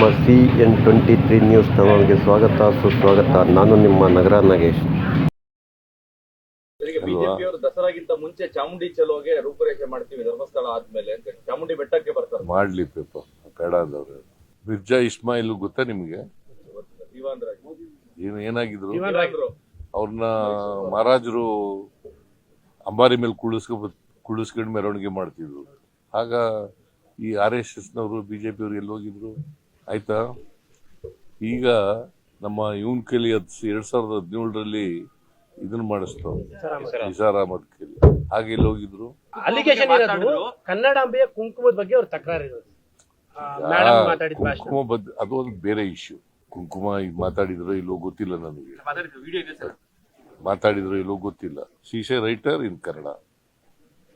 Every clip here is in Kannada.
ನಮ್ಮ C N twenty three news ಚಾನಲ್ಗೆ ಸ್ವಾಗತ ಸುಸ್ವಾಗತ. ನಾನು ನಿಮ್ಮ ನಗರ ನಾಗೇಶ್. ಬಿಜೆಪಿಯವರು ದಸರಾಗಿಂತ ಮುಂಚೆ ಚಾಮುಂಡಿ ಚಲೋಗೆ ರೂಪುರೇಷೆ ಮಾಡ್ತೀವಿ ಧರ್ಮಸ್ಥಳ ಆದ್ಮೇಲೆ. ಅಂತ ಹೇಳಿ. ಚಾಮುಂಡಿ ಬೆಟ್ಟಕ್ಕೆ ಬರ್ತಾರೆ. ಮಾಡ್ಲಿ ಪೇಪ ಕಡಾದವ್ರು ಮಿರ್ಜಾ ಇಸ್ಮಾಯಿಲ್ ಗೊತ್ತಾ ನಿಮ್ಗೆ? ರಾಜ್ ಏನು ಏನಾಗಿದ್ರು? ಅವ್ರನ್ನ ಮಹಾರಾಜರು ಅಂಬಾರಿ ಮೇಲೆ ಕುಳಿಸ್ಕೊ ಕುಳಿಸ್ಕೊಂಡು ಮೆರವಣಿಗೆ ಮಾಡ್ತಿದ್ರು. ಆಗ ಈ ಆರ್ ಎಸ್ ಎಸ್ನವರು ಬಿ ಜೆ ಪಿಯವರು ಎಲ್ಲಿ ಹೋಗಿದ್ರು ಆಯ್ತಾ? ಈಗ ನಮ್ಮ ಇವನ್ ಕೈಲಿ ಹತ್ ಎರಡ್ ಸಾವಿರದ ಹದಿನೇಳರಲ್ಲಿ ಇದನ್ನ ಮಾಡಿಸ್ತು. ನಿಸಾರ್ ಅಹಮದ್ ಕೈಲಿ ಹಾಗೆ ಇಲ್ಲಿ ಹೋಗಿದ್ರು? ಅಲಿಗೇಷನ್ ಇರೋದು ಕನ್ನಡಾಂಬೆಯ ಕುಂಕುಮದ ಬಗ್ಗೆ ಅವ್ರ ತಕರಾರು ಇರೋದು ಕುಂಕುಮ ಬದ್ ಅದು ಒಂದು ಬೇರೆ ಇಶ್ಯೂ ಕುಂಕುಮ ಈಗ ಮಾತಾಡಿದ್ರು ಇಲ್ಲೋ ಗೊತ್ತಿಲ್ಲ ನನಗೆ. ಮಾತಾಡಿದ್ರು ಇಲ್ಲೋ ಗೊತ್ತಿಲ್ಲ. ಶೀಶೆ ರೈಟರ್ ಇನ್ ಕನ್ನಡ.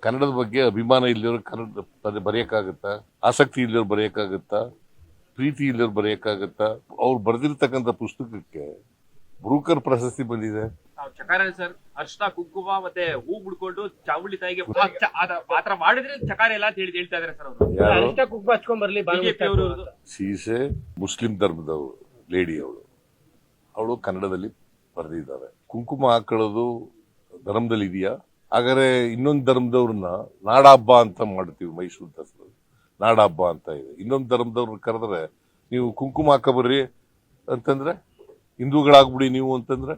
ಕನ್ನಡದ ಬಗ್ಗೆ ಅಭಿಮಾನ ಇಲ್ಲಿರೋ ಕನ್ನಡ ಬರೆಯಕ್ಕಾಗತ್ತಾ? ಆಸಕ್ತಿ ಇಲ್ಲಿರೋ ಬರೆಯಕ್ಕಾಗತ್ತಾ? ಪ್ರೀತಿ ಇಲ್ಲದವ್ರು ಬರೆಯಕ್ಕಾಗತ್ತಾ? ಅವ್ರು ಬರೆದಿರ್ತಕ್ಕಂಥ ಪುಸ್ತಕಕ್ಕೆ ಬ್ರೂಕರ್ ಪ್ರಶಸ್ತಿ ಬಂದಿದೆ. ಚಕಾರ ಸರ್ ಅರ್ಶನ ಕುಂಕುಮ ಮತ್ತೆ ಹೂ ಬಿಡ್ಕೊಂಡು ಚಾಮುಂಡಿ ತಾಯಿಗೆ ಪಾತ್ರ ಮಾಡಿದ್ರೆ ಚಕಾರ ಎಲ್ಲ ಅಂತ ಹೇಳಿ ಹೇಳ್ತಾ ಇದಾರೆ ಸರ್ ಅವರು. ಅರ್ಶನ ಕುಂಕುಮ ಹಚ್ಕೊಂಡ್ ಬರ್ಲಿ ಬಿಜೆಪಿ ಅವರು ಸೀಸೆ ಮುಸ್ಲಿಂ ಧರ್ಮದವರು ಲೇಡಿ ಅವಳು. ಅವಳು ಕನ್ನಡದಲ್ಲಿ ಬರೆದಿದ್ದಾರೆ. ಕುಂಕುಮ ಹಾಕೊಳ್ಳೋದು ಧರ್ಮದಲ್ಲಿ ಇದೆಯಾ ಹಾಗಾದ್ರೆ ಇನ್ನೊಂದು ಧರ್ಮದವ್ರನ್ನ ನಾಡಹಬ್ಬ ಅಂತ ಮಾಡ್ತೀವಿ ಮೈಸೂರು ದಸರಾ ನಾಡ ಹಬ್ಬ ಅಂತ ಇದೆ. ಇನ್ನೊಂದು ಧರ್ಮದವ್ರು ಕರೆದ್ರೆ ನೀವು ಕುಂಕುಮ ಹಾಕಬರ್ರಿ ಅಂತಂದ್ರೆ ಹಿಂದೂಗಳಾಗ್ಬಿಡಿ ನೀವು ಅಂತಂದ್ರೆ